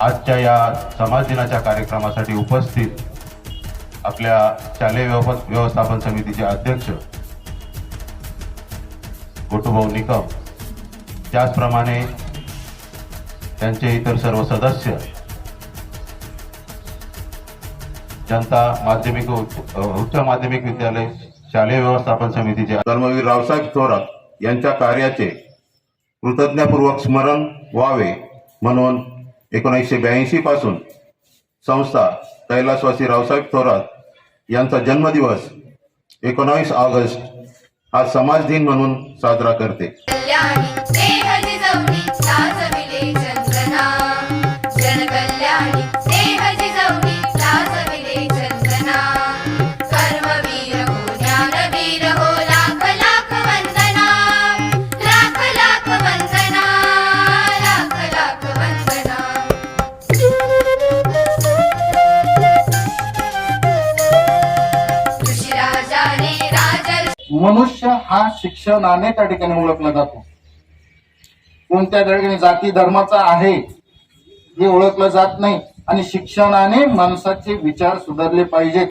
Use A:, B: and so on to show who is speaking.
A: आजच्या या समाज दिनाच्या कार्यक्रमासाठी उपस्थित आपल्या शालेय व्यवस्थापन समितीचे अध्यक्ष गोटूभाऊ निकम त्याचप्रमाणे त्यांचे इतर सर्व सदस्य जनता माध्यमिक उच्च उच्च माध्यमिक विद्यालय शालेय व्यवस्थापन समितीचे धर्मवीर रावसाहेब थोरात यांच्या कार्याचे कृतज्ञपूर्वक स्मरण व्हावे म्हणून एकोणीसशे ब्याऐंशी पासून संस्था कैलासवासी रावसाहेब थोरात यांचा जन्मदिवस एकोणावीस ऑगस्ट हा समाज दिन म्हणून साजरा करते.
B: कल्याणी जनकल्याणी
C: मनुष्य हा शिक्षणाने त्या ठिकाणी ओळखला जातो. कोणत्या ठिकाणी जाती धर्माचा आहे हे ओळखलं जात नाही. आणि शिक्षणाने माणसाचे विचार सुधारले पाहिजेत.